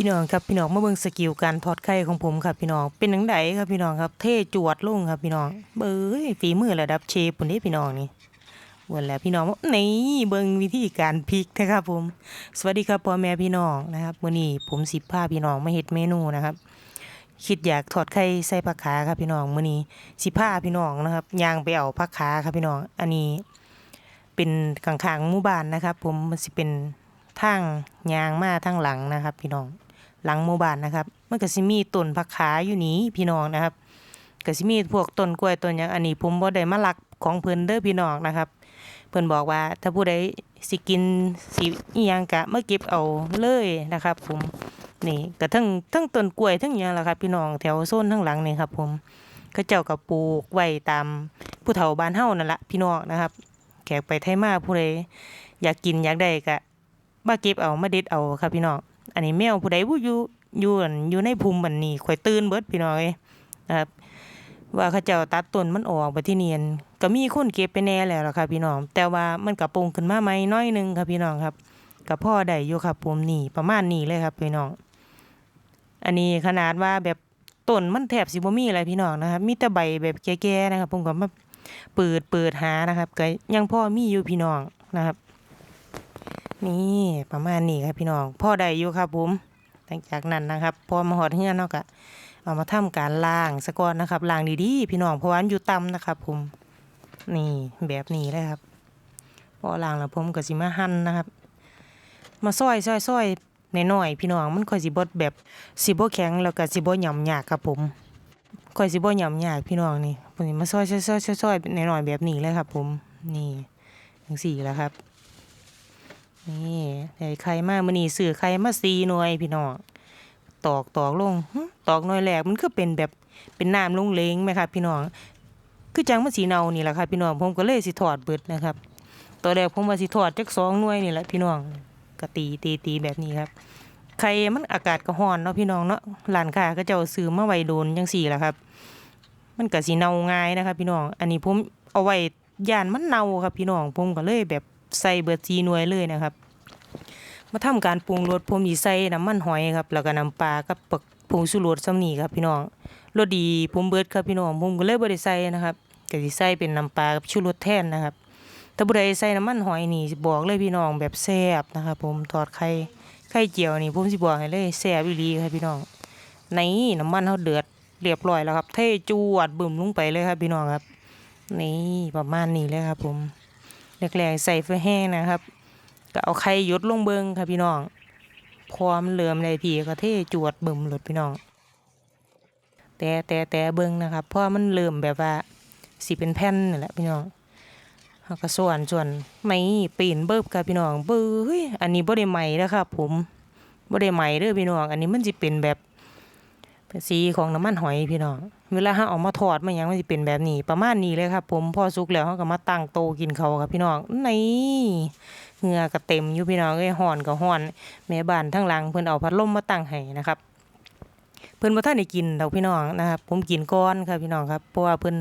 พี่น้องครับพี่น้องมาเบิ่งสกิลการทอดไข่ของผมครับพี่น้องเป็นจังไดครับพี่น้องครับ เท่จวดลงครับพี่น้องเบ้ยฝีมือระดับเชฟปุ่นนี้พี่น้องนี่วันแล้วพี่น้องว่านี่เบิ่งวิธีการพริกนะครับผม สวัสดีครับพ่อแม่พี่น้องนะครับมื้อนี้ผมสิพาพี่น้องมาเฮ็ดเมนูนะครับ คิดอยากทอดไข่ใส่ผักขาครับพี่น้องมื้อนี้สิพาพี่น้องนะครับย่างไปเอาผักขาครับพี่น้อง อันนี้ เป็นข้างๆหมู่บ้านนะครับ ผมมันสิเป็นทางยางมาทางหลังนะครับ พี่น้อง หลังหมู่บ้านนะครับ มันก็สิมีต้นผักขาอยู่นี้พี่น้องนะครับก็สิมีพวกต้นกล้วยต้นหยังอันนี้ผมบ่ได้มาลักของเพิ่นเด้อพี่น้องนะครับ เพิ่นบอกว่าถ้าผู้ใดสิกินสิอีหยังกะมาเก็บเอาเลยนะครับ ผมนี่ก็ทั้งทั้งต้นกล้วยทั้งหยังล่ะครับ พี่น้องแถวโซนทั้งหลังนี่ครับ ผมก็เจ้าก็ปลูกไว้ตามผู้เฒ่าบ้านเฮานั่นละพี่น้องนะครับ แขกไปไทยมาผู้ใดอยากกินอยากได้ก็มาเก็บเอามาเด็ดเอาครับพี่น้อง อันนี้แมวผู้ใดผู้อยู่อยู่อั่นอยู่ในภูมิบันนี้ข่อยตื่นเบิดพี่น้องเอ้ยนะครับว่าเขาเจ้าตัดต้นมันออกไปที่เนียนก็มีคนเก็บไปแน่แล้วล่ะครับพี่น้อง แต่ว่ามันก็โปรงขึ้นมาใหมน้อยหนึงครับพี่น้องครับก็พ่อได้อยู่ครับผมนี่ประมาณนี้เลยครับพี่น้อง อันนี้ขนาดว่าแบบต้นมันแทบสิบ่มีอะไรพี่น้องนะครับมีแต่ใบแบบแก่ๆนะครับผมก็มาเปิดเปิดหานะครับก็ยังพ่อมีอยู่พี่น้องนะครับ นี่ประมาณนี้ครับพี่น้องพ่อได้อยู่ครับผมหลังจากนั้นนะครับ พอมาหอดเฮือนเนาะก็เอามาทำการล้างสะก่อนนะครับล้างดีๆพี่น้องเพราะว่ามันอยู่ต่ำนะครับ ผม นี่แบบนี้เลยครับ พอล้างแล้วผมก็สิมาหั่นนะครับ มาซอยซอยซอยหน่อยพี่น้องมันค่อยสิบดแบบสิบแข็งแล้วก็สิบหย่ำยากครับผมค่อยสิบหย่ำยากพี่น้องนี่ผมมาซอยซอยซอยซอยซอยหน่อยแบบนี้เลยครับ ผมนี่ทั้งสี่แล้วครับ นี่ได้ไข่มามื้อนี้ซื้อไข่มา4หน่วยพี่น้องตอกตอกลงตอกหน่วยแรกมันคือเป็นแบบเป็นน้ำลงเลงไหมครับพี่น้องคือจังมันสีเนานี่แหละครับพี่น้องผมก็เลยสิถอดเบิดนะครับตอนแรกผมว่าสิถอดจักสองหน่วยนี่แหละพี่น้องก็ตีตีตีแบบนี้ครับไข่มันอากาศก็ร้อนเนาะพี่น้องเนาะร้านค้าก็เจ้าซื้อมาไว้โดนจังสี่แหละครับ มันก็สิเนาง่ายนะครับพี่น้องอันนี้ผมเอาไว้ย่านมันเนาครับพี่น้องผมก็เลยแบบใส่เบิดซีหน่วยเลยนะครับ มาทำการปรุงรสผมสิใส่น้ำมันหอยครับ แล้วก็น้ำปลากับปักผงชูรสซ้ำนี่ครับพี่น้องรสดีผมเบิดครับพี่น้องผมก็เลยบ่ได้ใส่นะครับก็สิใส่เป็นน้ำปลากับชูรสแทนนะครับถ้าผู้ใดใส่น้ำมันหอยนี่สิบอกเลยพี่น้องแบบแซ่บนะครับผมทอดไข่ไข่เจียวนี่ผมสิบอกให้เลยแซ่บอีหลีครับพี่น้องในน้ำมันเฮาเดือดเรียบร้อยแล้วครับ เทจวดบึ้มลงไปเลยครับพี่น้องครับ นี่ประมาณนี้เลยครับผมแรกๆใส่ไฟแห้งนะครับ ก็เอาไข่หยดลงเบิงครับพี่น้องพอมันเหลื่อมเลยพี่ก็เทจวดบึมหลดพี่น้อง แต่แต่แต่เบิงนะครับเพราะมันเริ่อมแบบว่าสีเป็นแผ่นนี่แหละพี่น้องก็ส่วนส่วนไม่ปีนเบิบครับพี่น้องเบ้ยอันนี้บ่ได้ใหม่นะครับผมบ่ได้ใหม่เด้อพี่น้อง อันนี้มันสิเป็นแบบสีของน้ำมันหอยพี่น้อง เวลาเฮาเอามาทอดมันยังมันสิเป็นแบบนี้ประมาณนี้เลยครับ ผมพอสุกแล้วเฮาก็มาตั้งโตกินเขาครับพี่น้องนี่เหงื่อก็เต็มอยู่พี่น้องเอ้ยฮ้อนก็ฮ้อน แม่บ้านทั้งหลังเพิ่นเอาพัดลมมาตั้งให้นะครับ เพิ่นบ่ทันได้กินดอกพี่น้องนะครับผมกินก่อนครับพี่น้องครับเพราะว่าเพิ่น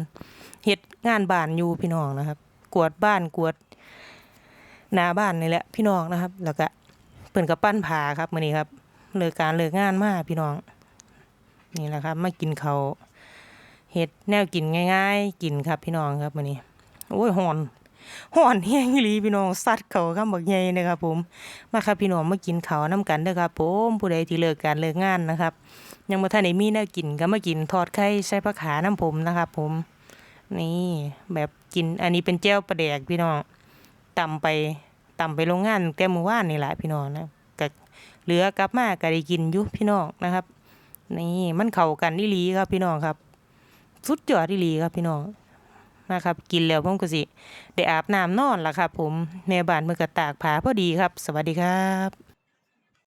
เฮ็ดงานบ้านอยู่พี่น้องนะครับ กวดบ้านกวดหน้าบ้านนี่แหละพี่น้องนะครับ แล้วก็เพิ่นก็ปั้นผาครับมื้อนี้ครับเลิกการเลิกงานมาพี่น้อง นี่แหละครับมากินเขา เฮ็ดแนวกินง่าย ๆ กินครับพี่น้องครับมื้อนี้โอ้ยฮ้อนฮ้อนแฮงอีหลีพี่น้องสัดเขาคำบักใหญ่นะครับผมมาครับพี่น้องมากินข้าวน้ำกันเด้อครับผมผู้ใดที่เลิกการเลิกงานนะครับ ยังบ่ทันได้มีแนวกินก็มากินทอดไข่ใส่ผักขาน้ำผมนะครับผม นี่แบบกินอันนี้เป็นแจ่วปลาแดกพี่น้องตำไปตำไปโรงงานแต่มื้อวานนี่แหละพี่น้องนะก็เหลือกลับมาก็ได้กินอยู่พี่น้องนะครับ นี่มันเข้ากันอีหลีครับพี่น้องครับ สุดยอดอีหลีครับพี่น้องนะครับ กินแล้วผมก็สิ ได้อาบน้ำนอนล่ะครับผมแม่บ้านมือกระตากผาพอดีครับ สวัสดีครับ